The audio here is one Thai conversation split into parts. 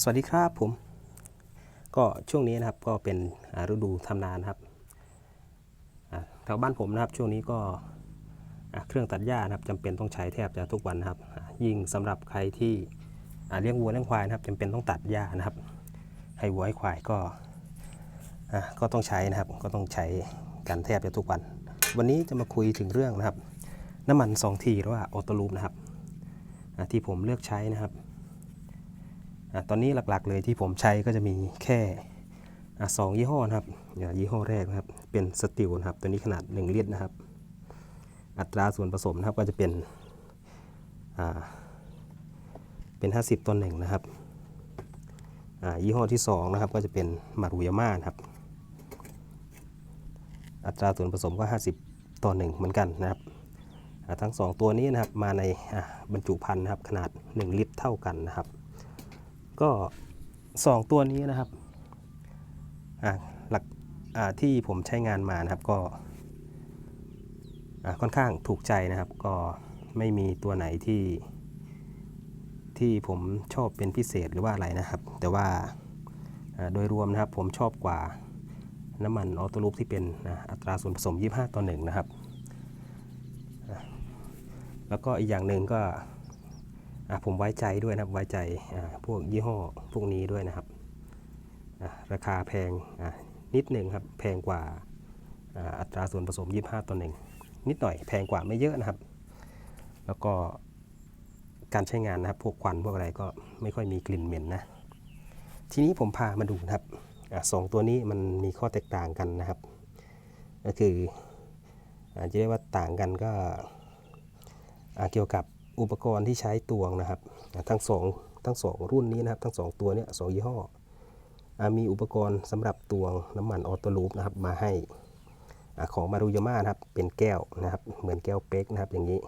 สวัสดีครับผม ก็ช่วงนี้นะครับก็เป็นฤดูทำนานครับแถวบ้านผมนะครับช่วงนี้ก็เครื่องตัดหญ้านะครับจำเป็นต้องใช้แทบจะทุกวันนะครับ ยิ่งสำหรับใครที่เลี้ยงวัวเลี้ยงควายนะครับจำเป็นต้องตัดหญ้านะครับ ให้วัวให้ควายก็ก็ต้องใช้นะครับก็ต้องใช้กันแทบจะทุกวัน วันนี้จะมาคุยถึงเรื่องนะครับ น้ำมันสองทีหรือว่าออโตลูปนะครับที่ผมเลือกใช้นะครับ ตอนนี้หลักๆเลยที่ผมใช้ก็จะมีแค่สองยี่ห้อนะครับยี่ห้อแรกนะครับเป็นสติลนะครับ ตัวนี้ขนาด 1 ลิตรนะครับ อัตราส่วนผสมนะครับก็จะเป็นเป็น 50ต่อหนึ่งนะครับยี่ห้อที่2นะครับก็จะเป็นมารุยาม่านะครับ อัตราส่วนผสมก็ 50 ต่อหนึ่งเหมือนกันนะครับทั้ง 2 ตัวนี้นะครับมาในบรรจุภัณฑ์นะครับขนาด 1 ลิตรเท่ากันนะครับ ก็สองตัวนี้นะครับอะหลักอ่าที่ผมใช้งานมานะครับก็อะค่อนข้างถูกใจนะครับ ก็ไม่มีตัวไหนที่ ที่ผมชอบเป็นพิเศษหรือว่าอะไรนะครับ แต่ว่าอ่าโดยรวมนะครับผมชอบกว่าน้ำมันออโตลูปที่เป็นนะอัตราส่วนผสม 25 ต่อ1นะครับ แล้วก็อีกอย่างหนึ่งก็ ผมไว้ใจด้วยนะครับไว้ใจพวกยี่ห้อพวกนี้ด้วยนะครับ ราคาแพงนิดหนึ่งครับแพงกว่าอัตราส่วนผสม 25ต่อหนึ่งนิดหน่อยแพงกว่าไม่เยอะนะครับ แล้วก็การใช้งานนะครับพวกควันพวกอะไรก็ไม่ค่อยมีกลิ่นเหม็นนะ ทีนี้ผมพามาดูนะครับอสองตัวนี้มันมีข้อแตกต่างกันนะครับ ก็คืออาจจะเรียกว่าต่างกันก็เกี่ยวกับ อุปกรณ์ที่ใช้ตวงนะครับ ทั้งสองทั้งสองรุ่นนี้นะครับ ทั้งสองตัวเนี้ยสองยี่ห้อมีอุปกรณ์สำหรับตวงน้ำมันออโตลูปนะครับมาให้อของมารุยาม่านะครับเป็นแก้วนะครับ เหมือนแก้วเป๊กนะครับอย่างนี้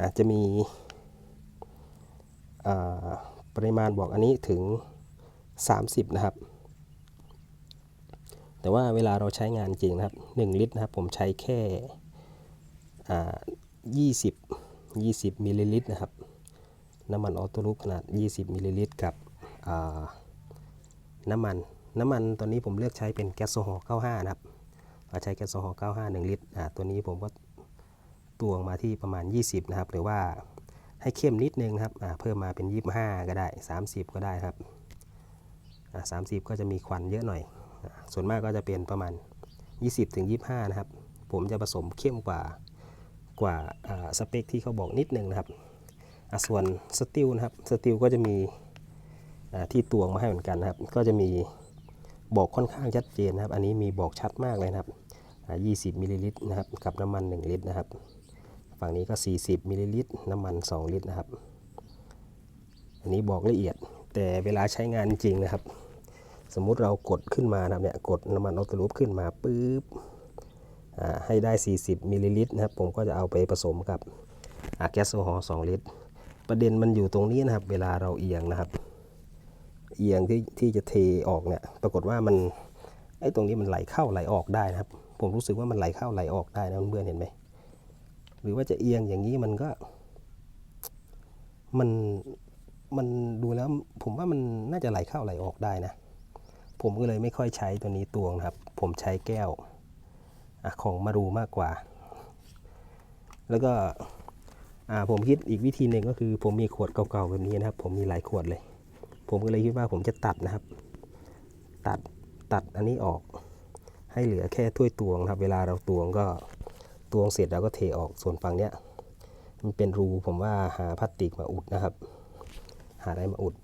อาจจะมีปริมาณบอกอันนี้ถึง 30 นะครับ แต่ว่าเวลาเราใช้งานจริงนะครับ 1 ลิตรนะครับ ผมใช้แค่อ่า20 20มิลลิลิตรนะครับ น้ำมันออโต้ลูปขนาด 20มิลลิลิตรกับน้ำมัน น้ำมันตอนนี้ผมเลือกใช้เป็นแก๊สโซฮอล์95 นะครับเราใช้แก๊สโซฮอล์95 1 ลิตรอ่าตัวนี้ผมก็ตวงมาที่ประมาณ 20 นะครับ หรือว่าให้เข้มนิดนึงครับอ่าเพิ่มมาเป็น 25 ก็ได้ 30 ก็ได้ครับอ่า30 ก็จะมีควันเยอะหน่อยอส่วนมากก็จะเป็นประมาณ 20ถึง25 นะครับ ผมจะผสมเข้มกว่า กว่าสเปคที่เขาบอกนิดนึงนะครับส่วนสติลนะครับสติลก็จะมีที่ตวงมาให้เหมือนกันนะครับ ก็จะมีบอกค่อนข้างชัดเจนนะครับ อันนี้มีบอกชัดมากเลยนะครับ 20มิลลิลิตรนะครับกับน้ำมัน 1 ลิตรนะครับ ฝั่งนี้ก็ 40มิลลิลิตรน้ำมัน 2 ลิตรนะครับ อันนี้บอกละเอียดแต่เวลาใช้งานจริงนะครับ สมมุติเรากดขึ้นมานะครับเนี่ยกดน้ำมันออโต้ลูปขึ้นมาปุ๊บ ให้ได้ 40มิลลิลิตรนะครับผมก็จะเอาไปผสมกับแก๊สโซฮอล์2ลิตร ประเด็นมันอยู่ตรงนี้นะครับ เวลาเราเอียงนะครับ เอียงที่ที่จะเทออกเนี่ยปรากฏว่ามันไอ้ตรงนี้มันไหลเข้าไหลออกได้นะครับ ผมรู้สึกว่ามันไหลเข้าไหลออกได้นะเพื่อนเห็นไหมหรือว่าจะเอียงอย่างนี้มันก็ มันมันดูแล้วผมว่ามันน่าจะไหลเข้าไหลออกได้นะ ผมก็เลยไม่ค่อยใช้ตัวนี้ตวงนะครับ ผมใช้แก้ว ของมารูมากกว่า แล้วก็ผมคิดอีกวิธีหนึ่งก็คือ ผมมีขวดเก่าๆแบบนี้นะครับ ผมมีหลายขวดเลย ผมก็เลยคิดว่าผมจะตัดนะครับ ตัดตัดอันนี้ออก ให้เหลือแค่ถ้วยตวงนะครับ เวลาเราตวงก็ตวงเสร็จเราก็เทออกส่วนฝั่งเนี้ยมันเป็นรูผมว่าหาพลาสติกมาอุดนะครับ หาอะไรมาอุด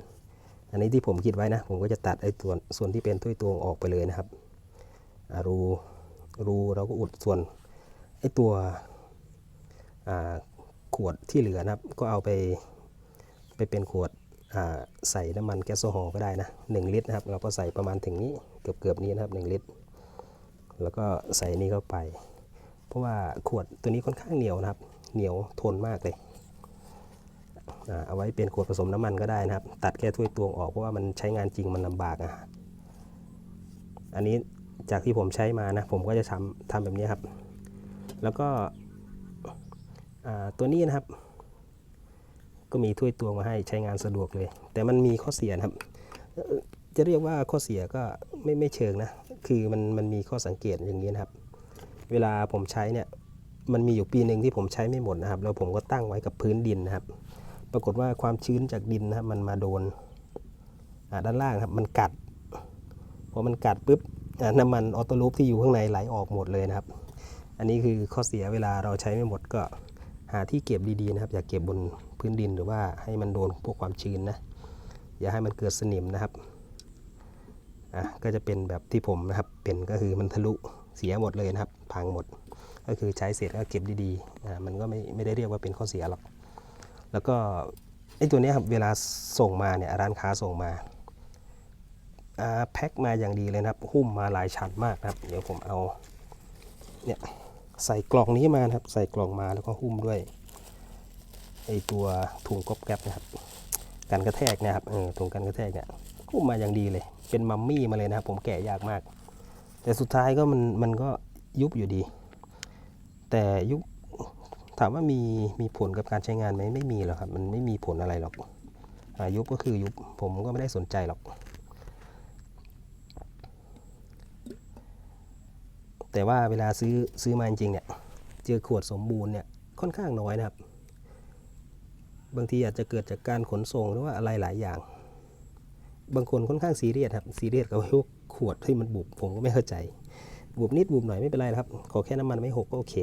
อันนี้ที่ผมคิดไว้นะ ผมก็จะตัดไอ้ตัวนส่วนที่เป็นถ้วยตวงออกไปเลยนะครับรู รูเราก็อุดส่วนไอ้ตัวขวดที่เหลือนะครับ ก็เอาไปไปเป็นขวดใส่น้ำมันแก๊สโซฮอล์ก็ได้นะ 1 ลิตรนะครับ เราก็ใส่ประมาณถึงนี้เกือบเกือบนี้นะครับ 1 ลิตร แล้วก็ใส่นี่เข้าไป เพราะว่าขวดตัวนี้ค่อนข้างเหนียวนะครับ เหนียวทนมากเลยเอาไว้เป็นขวดผสมน้ำมันก็ได้นะครับ ตัดแค่ถ้วยตวงออกเพราะว่ามันใช้งานจริงมันลำบากอะอันนี้ จากที่ผมใช้มานะผมก็จะทำทำแบบนี้ครับ แล้วก็ตัวนี้นะครับ ก็มีถ้วยตวงมาให้ใช้งานสะดวกเลย แต่มันมีข้อเสียนะครับ จะเรียกว่าข้อเสียก็ไม่ไม่เชิงนะ คือมันมันมีข้อสังเกตอย่างนี้นะครับ เวลาผมใช้เนี่ยมันมีอยู่ปีหนึ่งที่ผมใช้ไม่หมดนะครับ แล้วผมก็ตั้งไว้กับพื้นดินนะครับ ปรากฏว่าความชื้นจากดินนะครับมันมาโดนด้านล่างครับมันกัดพอมันกัดปุ๊บ น้ำมันออโต้ลูปที่อยู่ข้างในไหลออกหมดเลยนะครับ อันนี้คือข้อเสียเวลาเราใช้ไม่หมดก็หาที่เก็บดีๆนะครับ อย่าเก็บบนพื้นดินหรือว่าให้มันโดนพวกความชื้นนะ อย่าให้มันเกิดสนิมนะครับอะก็จะเป็นแบบที่ผมนะครับเป็นก็คือมันทะลุเสียหมดเลยนะครับ พังหมด ก็คือใช้เสร็จก็เก็บดีๆอ่ามันก็ไม่ไม่ได้เรียกว่าเป็นข้อเสียหรอกแล้วก็ไอ้ตัวเนี้ยครับเวลาส่งมาเนี่ยร้านค้าส่งมา แพ็คมาอย่างดีเลยนะครับ หุ้มมาหลายชั้นมากนะครับ เดี๋ยวผมเอาเนี่ยใส่กล่องนี้มานะครับ ใส่กล่องมาแล้วก็หุ้มด้วยไอตัวถุงก๊อบแก๊บนะครับกันกระแทกนะครับเออถุงกันกระแทกเนี่ยหุ้มมาอย่างดีเลย เป็นมัมมี่มาเลยนะครับ ผมแกะยากมาก แต่สุดท้ายก็มันมันก็ยุบอยู่ดี แต่ยุบถามว่ามีมีผลกับการใช้งานไหมไม่มีหรอกครับ มันไม่มีผลอะไรหรอกอายุบก็คือยุบผมก็ไม่ได้สนใจหรอก แต่ว่าเวลาซื้อซื้อมาจริงเนี่ย เจอขวดสมบูรณ์เนี่ยค่อนข้างน้อยนะครับ บางทีอาจจะเกิดจากการขนส่งหรือว่าอะไรหลายอย่าง บางคนค่อนข้างซีเรียสครับซีเรียสกับพวกขวดที่มันบุบผมก็ไม่เข้าใจ บุบนิดบุบหน่อยไม่เป็นไรครับ ขอแค่น้ำมันไม่หกก็โอเค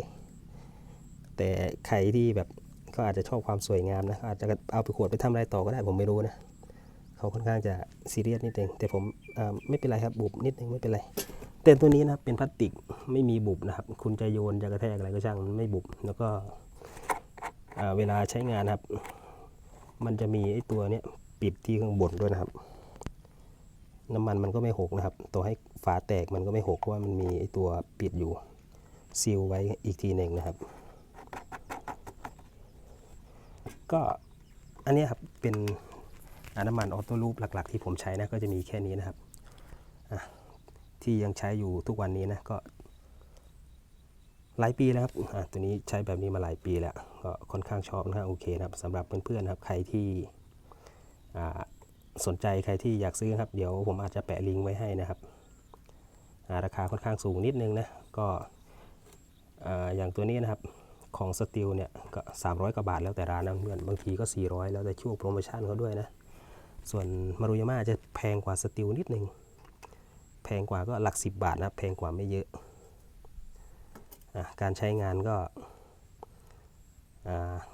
แต่ใครที่แบบเขาอาจจะชอบความสวยงามนะเขาอาจจะเอาไปขวดไปทำอะไรต่อก็ได้ผมไม่รู้นะเขาค่อนข้างจะซีเรียสนิดนึงแต่ผมไม่เป็นไรครับบุบนิดนึงไม่เป็นไร แต่ตัวนี้นะครับเป็นพลาสติกไม่มีบุบนะครับ คุณจะโยนจะกระแทกอะไรก็ช่างมันไม่บุบแล้วก็เวลาใช้งานครับ มันจะมีไอ้ตัวเนี้ยปิดที่ข้างบนด้วยนะครับ น้ำมันมันก็ไม่หกนะครับ ตัวให้ฝาแตกมันก็ไม่หกเพราะว่ามันมีไอ้ตัวปิดอยู่ซีลไว้อีกทีหนึ่งนะครับ ก็อันนี้ครับเป็นน้ำมันออโต้ลูปหลัก ๆ ที่ผมใช้นะก็จะมีแค่นี้นะครับอะ ที่ยังใช้อยู่ทุกวันนี้นะก็ หลายปีแล้วครับตัวนี้ใช้แบบนี้มาหลายปีแล้วก็ค่อนข้างชอบค่อนข้างโอเคนะครับสำหรับเพื่อนๆครับใครที่สนใจใครที่อยากซื้อนะครับ เดี๋ยวผมอาจจะแปะลิงก์ไว้ให้นะครับาราคาค่อนข้างสูงนิดนึงนะก็อ่าอย่างตัวนี้นะครับของสติลเนี่ยก็ 300 กว่าบาทแล้วแต่ร้านนะเพื่อนบางทีก็ 400 แล้วแต่ช่วงโปรโมชั่นเขาด้วยนะ ส่วนมารุยาม่าจะแพงกว่าสติลนิดนึง แพงกว่าก็หลัก 10 บาทนะแพงกว่าไม่เยอะอะการใช้งานก็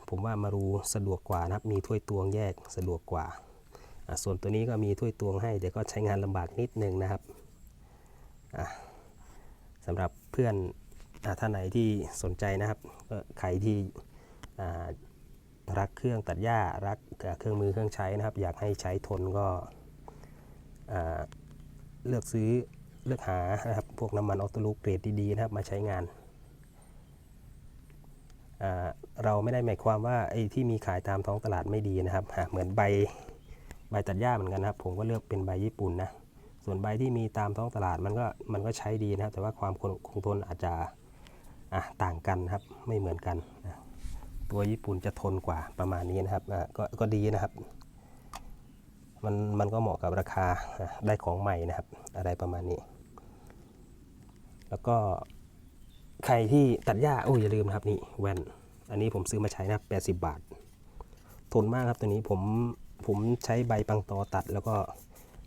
ผมว่ามารูสะดวกกว่านะครับมีถ้วยตวงแยกสะดวกกว่า ส่วนตัวนี้ก็มีถ้วยตวงให้แต่ก็ใช้งานลำบากนิดนึงนะครับสำหรับเพื่อนอ่าท่านไหนที่สนใจนะครับก็ใครที่รักเครื่องตัดหญ้ารักเครื่องมือเครื่องใช้นะครับ อยากให้ใช้ทนก็ เลือกซื้อเลือกหานะครับพวกน้ำมันออโต้ลูกเกรดดีๆนะครับมาใช้งาน เราไม่ได้หมายความว่าไอ้ที่มีขายตามท้องตลาดไม่ดีนะครับ เหมือนใบใบตัดหญ้าเหมือนกันนะครับ ผมก็เลือกเป็นใบญี่ปุ่นนะส่วนใบที่มีตามท้องตลาดมันก็มันก็ใช้ดีนะครับ แต่ว่าความคงคงทนอาจจะต่างกันครับไม่เหมือนกันนะตัวญี่ปุ่นจะทนกว่าประมาณนี้นะครับก็ก็ดีนะครับ มันมันก็เหมาะกับราคาได้ของใหม่นะครับ อะไรประมาณนี้ แล้วก็ใครที่ตัดหญ้าโอ้ยอย่าลืมครับนี่แว่น อันนี้ผมซื้อมาใช้นะครับ 80 บาท ทนมากครับตัวนี้ผมผมใช้ใบปังตอตัดแล้วก็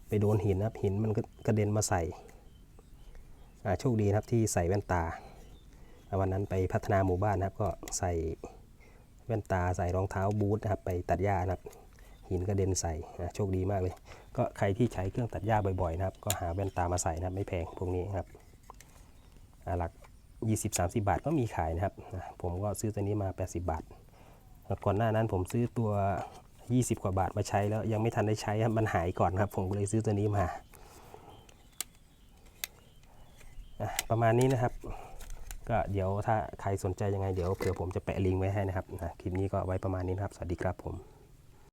ไปโดนหินนะครับหินมันก็กระเด็นมาใส่โชคดีครับที่ใส่แว่นตา วันนั้นไปพัฒนาหมู่บ้านนะครับ ก็ใส่แว่นตาใส่รองเท้าบูทนะครับ ไปตัดหญ้านะครับ หินกระเด็นใส่นะโชคดีมากเลย ก็ใครที่ใช้เครื่องตัดหญ้าบ่อยๆนะครับก็หาแว่นตามาใส่นะครับไม่แพงพวกนี้นครับหลัก 20-30 บาทก็มีขายนะครับนะผมก็ซื้อตัวนี้มา 80 บาท ก่อนหน้านั้นผมซื้อตัว 20 กว่าบาทมาใช้แล้วยังไม่ทันได้ใช้ครับมันหายก่อนครับ ผมก็เลยซื้อตัวนี้มาประมาณนี้นะครับ ก็เดี๋ยวถ้าใครสนใจยังไงเดี๋ยวเผื่อผมจะแปะลิงก์ไว้ให้นะครับนะคลิปนี้ก็ไว้ประมาณนี้นะครับ สวัสดีครับผม